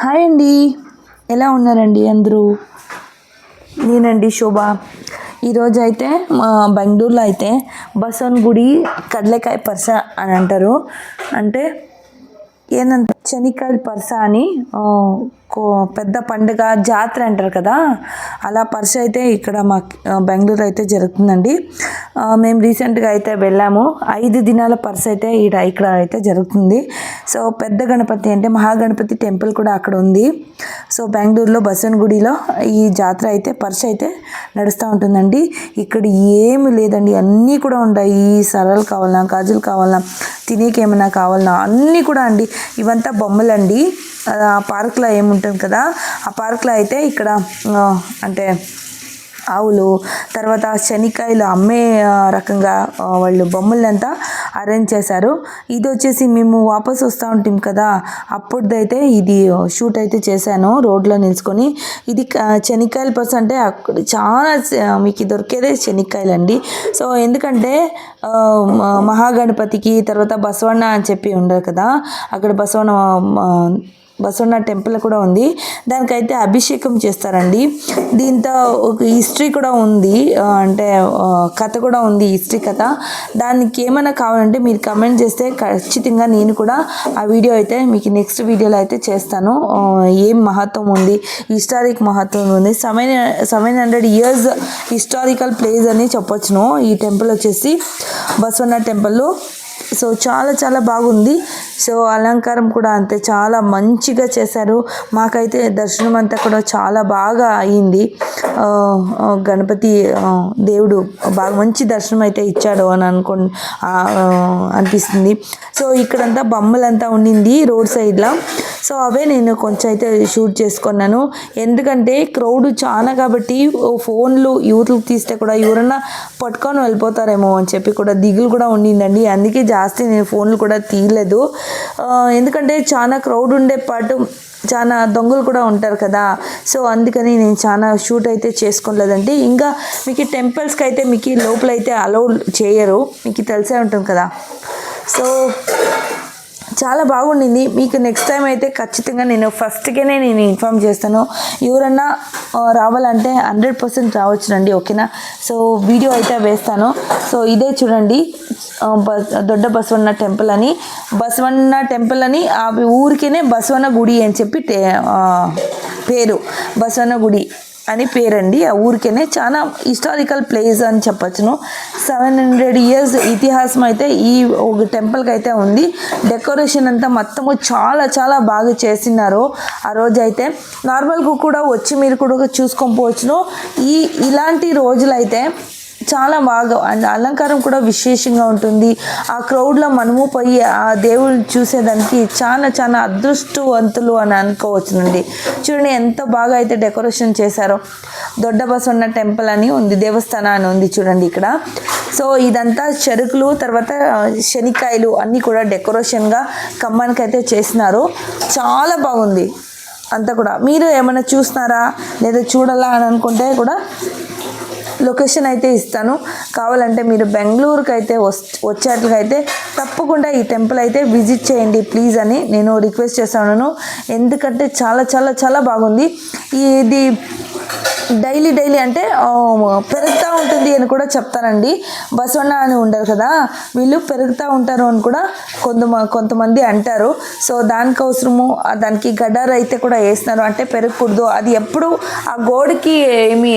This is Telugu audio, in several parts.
హాయ్ అండి. ఎలా ఉన్నారండి అందరూ? నేనండి శోభ. ఈరోజు అయితే మా బెంగళూరులో అయితే బసవన్ గుడి కడలకాయ పరస అని అంటారు. అంటే ఏంటంటే శనికాయల పరస అని కో- పెద్ద పండుగ జాతర అంటారు కదా. అలా పరస అయితే ఇక్కడ మా బెంగళూరు అయితే జరుగుతుందండి. మేము రీసెంట్గా అయితే వెళ్ళాము. ఐదు దినాల పర్స్ అయితే ఈడ ఇక్కడ అయితే జరుగుతుంది. సో పెద్ద గణపతి అంటే మహాగణపతి టెంపుల్ కూడా అక్కడ ఉంది. సో బెంగళూరులో బసవన్ గుడిలో ఈ జాతర అయితే పర్స్ అయితే నడుస్తూ ఉంటుందండి. ఇక్కడ ఏమి లేదండి. అన్నీ కూడా ఉంటాయి. ఈ సరళ కావాలన్నా గాజులు కావాలన్నా తినేకి ఏమైనా కావాలన్నా అన్నీ కూడా అండి. ఇవంతా బొమ్మలండి. ఆ పార్క్లో ఏముంటుంది కదా ఆ పార్క్లో అయితే ఇక్కడ అంటే ఆవులు తర్వాత శనికాయలు అమ్మే రకంగా వాళ్ళు బొమ్మలంతా అరేంజ్ చేశారు. ఇది వచ్చేసి మేము వాపస్ వస్తూ ఉంటాం కదా అప్పుడైతే ఇది షూట్ అయితే చేశాను రోడ్లో నిల్చుకొని. ఇది శనికాయల శనిక్కాయల పర్స్ అంటే అక్కడ చాలా మీకు దొరికేదే శనిక్కాయలు అండి సో ఎందుకంటే మహాగణపతికి తర్వాత బసవన్న అని చెప్పి ఉండరు కదా అక్కడ బసవన్న బసవన్న టెంపుల్ కూడా ఉంది. దానికైతే అభిషేకం చేస్తారండి. దీంతో ఒక హిస్టరీ కూడా ఉంది. అంటే కథ కూడా ఉంది హిస్టరీ కథ. దానికి ఏమైనా కావాలంటే మీరు కమెంట్ చేస్తే ఖచ్చితంగా నేను కూడా ఆ వీడియో అయితే మీకు నెక్స్ట్ వీడియోలో అయితే చేస్తాను. ఏం మహత్వం ఉంది హిస్టారిక్ మహత్వం ఉంది. Seven seven hundred years historical place అని చెప్పొచ్చును. ఈ టెంపుల్ వచ్చేసి బసవన్న టెంపుల్. సో చాలా చాలా బాగుంది. సో అలంకారం కూడా అంతే చాలా మంచిగా చేశారు. మాకైతే దర్శనం అంతా కూడా చాలా బాగా అయింది. గణపతి దేవుడు బాగా మంచి దర్శనం అయితే ఇచ్చాడు అని అనుకో అనిపిస్తుంది. సో ఇక్కడంతా బొమ్మలంతా ఉండింది రోడ్ సైడ్లో. సో అవే నేను కొంచెం అయితే షూట్ చేసుకున్నాను. ఎందుకంటే క్రౌడ్ చాలా కాబట్టి ఫోన్లు యూత్లు తీస్తే కూడా ఎవరన్నా పట్టుకొని వెళ్ళిపోతారేమో అని చెప్పి కూడా దిగులు కూడా ఉండిందండి. అందుకే జాస్తి నేను ఫోన్లు కూడా తీయలేదు. ఎందుకంటే చాలా క్రౌడ్ ఉండే పాటు చాలా దొంగలు కూడా ఉంటారు కదా. సో అందుకని నేను చాలా షూట్ అయితే చేసుకోలేదండి ఇంకా మీకు టెంపుల్స్కి అయితే మీకు లోపల అయితే అలౌ చేయరు. మీకు తెలిసే ఉంటుంది కదా. సో చాలా బాగుండింది. మీకు నెక్స్ట్ టైం అయితే ఖచ్చితంగా నేను ఫస్ట్గానే నేను ఇన్ఫామ్ చేస్తాను. ఎవరన్నా రావాలంటే హండ్రెడ్ పర్సెంట్ రావచ్చునండి ఓకేనా? సో వీడియో అయితే వేస్తాను. సో ఇదే చూడండి. దొడ్డ బసవన్న టెంపుల్ అని. బసవన్న టెంపుల్ అని ఆ ఊరికేనే బసవన్న గుడి అని చెప్పి టే- పేరు. బసవన్న గుడి. అని పేరండి. ఆ ఊరికేనే చాలా హిస్టారికల్ ప్లేస్ అని చెప్పచ్చును. సెవెన్ హండ్రెడ్ ఇయర్స్ ఇతిహాసం అయితే ఈ ఒక టెంపుల్కి అయితే ఉంది. డెకరేషన్ అంతా మొత్తము చాలా చాలా బాగా చేసినారు. ఆ రోజు అయితే నార్మల్గా కూడా వచ్చి మీరు కూడా చూసుకొని పోవచ్చును. ఈ ఇలాంటి రోజులైతే చాలా బాగా అండ్ అలంకారం కూడా విశేషంగా ఉంటుంది. ఆ క్రౌడ్లో మనము పోయి ఆ దేవుడిని చూసేదానికి చాలా చాలా అదృష్టవంతులు అని అనుకోవచ్చునండి. చూడండి ఎంత బాగా అయితే డెకరేషన్ చేశారో. దొడ్డ బసవన్న టెంపుల్ అని ఉంది దేవస్థానం అని ఉంది చూడండి ఇక్కడ. సో ఇదంతా చెరుకులు తర్వాత శనికాయలు అన్నీ కూడా డెకరేషన్గా కమ్మానికి అయితే చేసినారు. చాలా బాగుంది అంతా కూడా. మీరు ఏమైనా చూస్తున్నారా లేదా చూడాలా అని అనుకుంటే కూడా లొకేషన్ అయితే ఇస్తాను. కావాలంటే మీరు బెంగళూరుకి అయితే వస్ వచ్చేట్లకైతే తప్పకుండా ఈ టెంపుల్ అయితే విజిట్ చేయండి ప్లీజ్ అని నేను రిక్వెస్ట్ చేస్తాను ఎందుకంటే చాలా చాలా చాలా బాగుంది. ఇది డైలీ డైలీ అంటే పెరుగుతూ ఉంటుంది అని కూడా చెప్తారండి. బసవన్న అని ఉండరు కదా. వీళ్ళు పెరుగుతూ ఉంటారు అని కూడా కొంత కొంతమంది అంటారు. సో దానికోసము దానికి గడ్డారు అయితే కూడా వేస్తున్నారు. అంటే పెరగకూడదు. అది ఎప్పుడు ఆ గోడకి ఏమి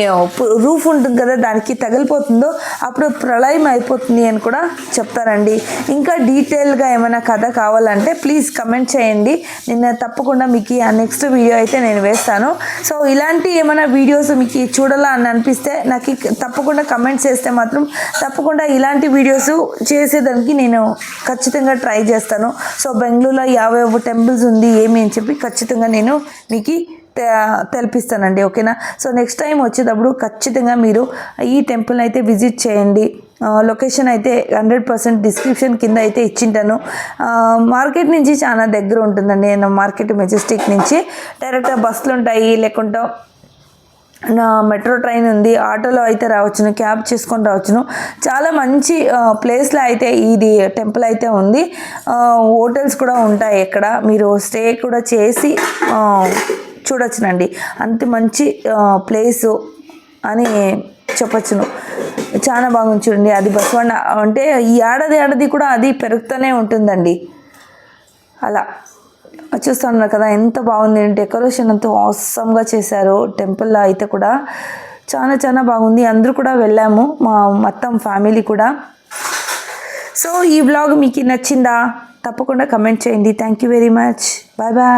రూఫ్ ఉంటుంది కదా దానికి తగిలిపోతుందో అప్పుడు ప్రళయం అయిపోతుంది అని కూడా చెప్తారండి. ఇంకా డీటెయిల్గా ఏమైనా కథ కావాలంటే ప్లీజ్ కమెంట్ చేయండి. నేను తప్పకుండా మీకు ఆ నెక్స్ట్ వీడియో అయితే నేను వేస్తాను. సో ఇలాంటి ఏమైనా వీడియోస్ మీకు చూడాలా అని అనిపిస్తే నాకు తప్పకుండా కమెంట్స్ చేస్తే మాత్రం తప్పకుండా ఇలాంటి వీడియోస్ చేసేదానికి నేను ఖచ్చితంగా ట్రై చేస్తాను. సో బెంగళూరులో యాభై టెంపుల్స్ ఉంది ఏమి అని చెప్పి ఖచ్చితంగా నేను మీకు తెలిపిస్తానండి ఓకేనా? సో నెక్స్ట్ టైం వచ్చేటప్పుడు ఖచ్చితంగా మీరు ఈ టెంపుల్ని అయితే విజిట్ చేయండి. లొకేషన్ అయితే హండ్రెడ్ పర్సెంట్ డిస్క్రిప్షన్ కింద అయితే ఇచ్చింటాను. మార్కెట్ నుంచి చాలా దగ్గర ఉంటుందండి. నేను మార్కెట్ మెజెస్టిక్ నుంచి డైరెక్ట్గా బస్సులు ఉంటాయి లేకుంటే నా మెట్రో ట్రైన్ ఉంది ఆటోలో అయితే రావచ్చును క్యాబ్ చేసుకొని రావచ్చును. చాలా మంచి ప్లేస్లో అయితే ఇది టెంపుల్ అయితే ఉంది. హోటల్స్ కూడా ఉంటాయి ఇక్కడ. మీరు స్టే కూడా చేసి చూడొచ్చునండి. అంత మంచి ప్లేసు అని చెప్పచ్చును. చాలా బాగుంది చూడండి అది బసవన్న అంటే ఈ ఏడాది ఏడాది కూడా అది పెరుగుతూనే ఉంటుందండి. అలా. చూస్తున్నారు కదా ఎంత బాగుంది. డెకరేషన్ అంతా అవసరంగా చేశారు. టెంపుల్లో అయితే కూడా చాలా చాలా బాగుంది. అందరూ కూడా వెళ్ళాము మా మొత్తం ఫ్యామిలీ కూడా. సో ఈ వ్లాగ్ మీకు నచ్చిందా? తప్పకుండా కమెంట్ చేయండి. Thank you very much bye bye